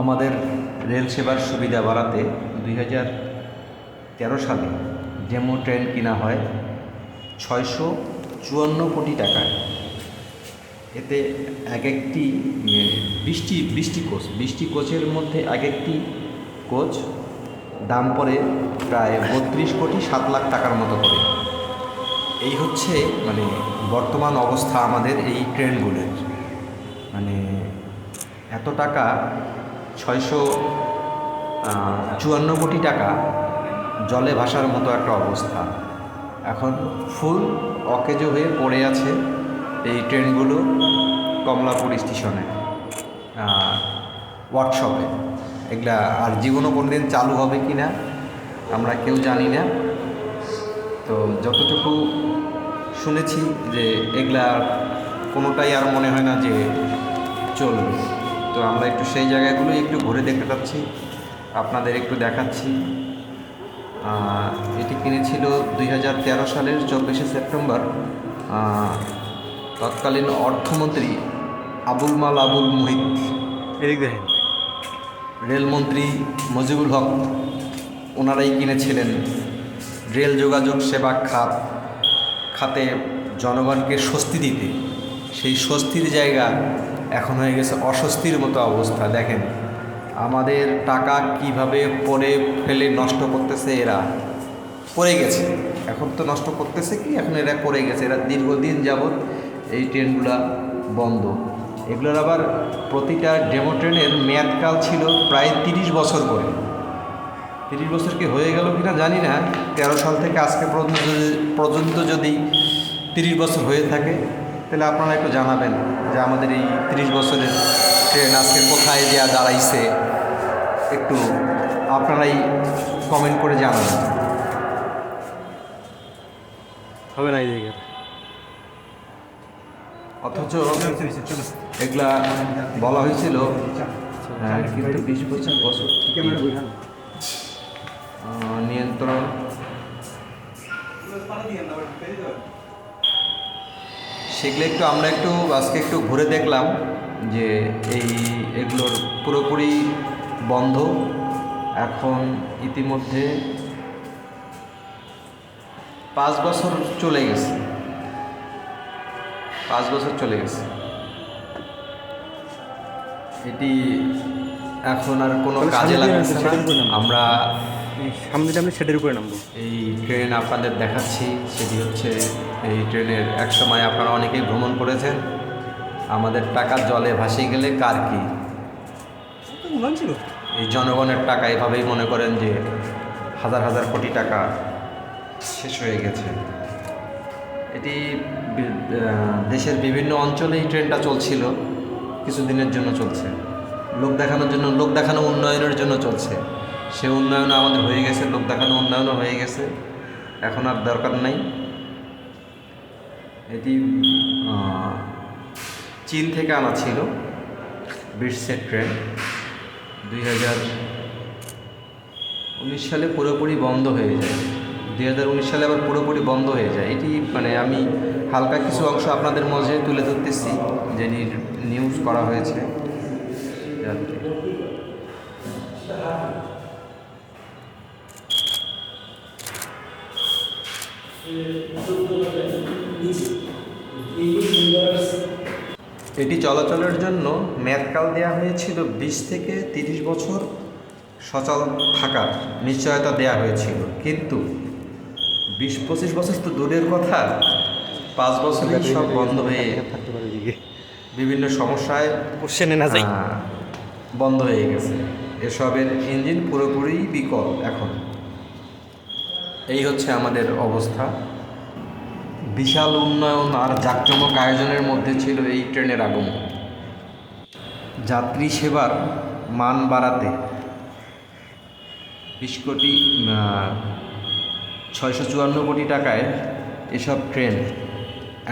আমাদের রেল সেবার সুবিধা বাড়াতে দুই হাজার তেরো সালে ডেমো ট্রেন কিনা হয় ছয়শো চুয়ান্ন কোটি টাকায়। এতে এক একটি বৃষ্টি বৃষ্টি কোচ, বৃষ্টি কোচের মধ্যে এক একটি কোচ দাম পড়ে প্রায় বত্রিশ কোটি সাত লাখ টাকার মতো করে। এই হচ্ছে মানে বর্তমান অবস্থা আমাদের এই ট্রেনগুলোর। মানে এত টাকা ছয়শো চুয়ান্ন কোটি টাকা জলে ভাসার মতো একটা অবস্থা। এখন ফুল অকেজ হয়ে পড়ে আছে এই ট্রেনগুলো কমলাপুর স্টেশনে ওয়ার্কশপে এগুলা আর জীবনও কোনদিন চালু হবে কি না, আমরা কেউ জানি না। তো যতটুকু শুনেছি যে এগুলা কোনোটাই আর মনে হয় না যে চলবে। তো আমরা একটু সেই জায়গাগুলো একটু ঘুরে দেখতে পাচ্ছি আপনাদের একটু দেখাচ্ছি। এটি কিনেছিল দুই হাজার তেরো সালের চব্বিশে সেপ্টেম্বর। তৎকালীন অর্থমন্ত্রী আবুল মাল আবুল মুহিত। এদিক দেখেন। রেলমন্ত্রী মজিবুল হক ওনারাই কিনেছিলেন রেল যোগাযোগ সেবা খাত খাতে জনগণকে স্বস্তি দিতে। সেই স্বস্তির জায়গা এখন হয়ে গেছে অস্বস্তির মতো অবস্থা, দেখেন। আমাদের টাকা কীভাবে পরে ফেলে নষ্ট করতেছে এরা। পড়ে গেছে। এখন তো নষ্ট করতেছে কি? এখন এরা পড়ে গেছে। এরা দীর্ঘদিন যাবৎ এই ট্রেনগুলা বন্ধ। এগুলোর আবার প্রতিটা ডেমো ট্রেনের মেয়াদকাল ছিল প্রায় তিরিশ বছর করে। তিরিশ বছর কি হয়ে গেল কিনা জানি না। তেরো সাল থেকে আজকে পর্যন্ত পর্যন্ত যদি তিরিশ বছর হয়ে থাকে তাহলে আপনারা একটু জানাবেন যে আমাদের এই তিরিশ বছরের ট্রেন আজকে কোথায় যা দাঁড়াইছে। একটু আপনারাই কমেন্ট করে জানাবেন হবে না এদিকে অথচ এগুলা বলা হয়েছিল হ্যাঁ, কিন্তু বিশ বছর বছর নিয়ন্ত্রণ। সেগুলো একটু আমরা একটু আজকে একটু ঘুরে দেখলাম যে এই এগুলোর পুরোপুরি বন্ধ। এখন ইতিমধ্যে পাঁচ বছর চলে গেছে। পাঁচ বছর চলে গেছে। এটি এখন আর কোনো কাজে সামনে লাগছে না। আমরা সামনে দিয়ে সেটের উপরে নামবো। এই ট্রেন আপনাদের দেখাচ্ছি। সেটি হচ্ছে এই ট্রেনের এক সময় আপনারা অনেকেই ভ্রমণ করেছেন। আমাদের টাকা জলে ভাসিয়ে গেলে কার কি? এই জনগণের টাকা এভাবেই মনে করেন যে হাজার হাজার কোটি টাকা শেষ হয়ে গেছে। এটি দেশের বিভিন্ন অঞ্চলে এই ট্রেনটা চলছিল, কিছুদিনের জন্য চলছে। লোক দেখানোর জন্য, লোক দেখানো উন্নয়নের জন্য চলছে। সে উন্নয়ন আমাদের হয়ে গেছে, লোক দেখানো উন্নয়নও হয়ে গেছে। এখন আর দরকার নাই। এটি চীন থেকে আনা ছিল বিটসের ট্রেন। দুই হাজার উনিশ সালে পুরোপুরি বন্ধ হয়ে যায়। দুই হাজার উনিশ সালে আবার পুরোপুরি বন্ধ হয়ে যায়। এটি মানে আমি হালকা কিছু অংশ আপনাদের মাঝে তুলে ধরতেছি যেটি নিউজ করা হয়েছে। যাতে এটি চলাচলের জন্য মেয়াদকাল দেওয়া হয়েছিল বিশ থেকে তিরিশ বছর সচল থাকার নিশ্চয়তা দেওয়া হয়েছিল। কিন্তু বিশ পঁচিশ বছর তো দূরের কথা। পাঁচ বছরেই সব বন্ধ হয়ে থাকতে পারে বিভিন্ন সমস্যায় কোশ্চেনে না যাই। বন্ধ হয়ে গেছে। এসবের ইঞ্জিন পুরোপুরি বিকল এখন। এই হচ্ছে আমাদের অবস্থা। বিশাল উন্নয়ন আর জাঁকজমক আয়োজনের মধ্যে ছিল এই ট্রেনের আগমন। যাত্রী সেবার মান বাড়াতে বিশ কোটি ছয়শো চুয়ান্ন কোটি টাকায় এসব ট্রেন।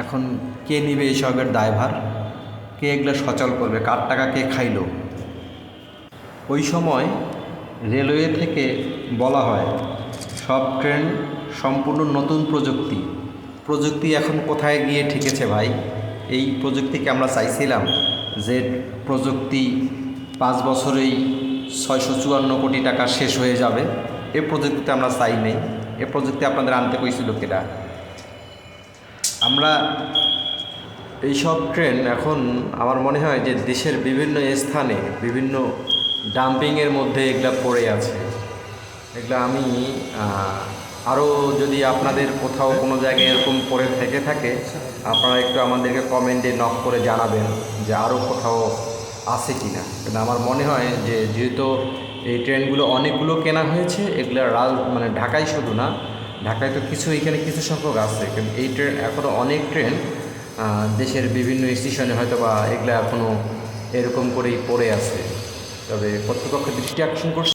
এখন কে নিবে এসবের দায়ভার? কে এগুলো সচল করবে? কার টাকা কে খাইলো? ওই সময় রেলওয়ে থেকে বলা হয়, সব ট্রেন সম্পূর্ণ নতুন প্রযুক্তি। প্রযুক্তি এখন কোথায় গিয়ে ঠেকেছে ভাই? এই প্রযুক্তিকে আমরা চাইছিলাম যে প্রযুক্তি পাঁচ বছরেই ছয়শো চুয়ান্ন কোটি টাকা শেষ হয়ে যাবে। এ প্রযুক্তিতে আমরা চাই নেই। এ প্রযুক্তি আপনাদের আনতে কইছিল কেটা আমরা এইসব ট্রেন এখন আমার মনে হয় যে দেশের বিভিন্ন স্থানে বিভিন্ন ডাম্পিংয়ের মধ্যে এগুলা পড়ে আছে। এগুলা আমি আরও যদি আপনাদের কোথাও কোনো জায়গায় এরকম পড়ে থেকে থাকে, আপনারা একটু আমাদেরকে কমেন্টে নক করে জানাবেন যে আরও কোথাও আছে কি না কিন্তু আমার মনে হয় যে যেহেতু এই ট্রেনগুলো অনেকগুলো কেনা হয়েছে, এগুলো রাজ মানে ঢাকায় শুধু না, ঢাকায় তো কিছু, এখানে কিছু সংখ্যক আছে। কিন্তু এই ট্রেন এখনও অনেক ট্রেন দেশের বিভিন্ন স্টেশনে হয়তো বা এগুলো এখনও এরকম করেই পড়ে আছে। তবে কর্তৃপক্ষ দৃষ্টি আকর্ষণ করছে।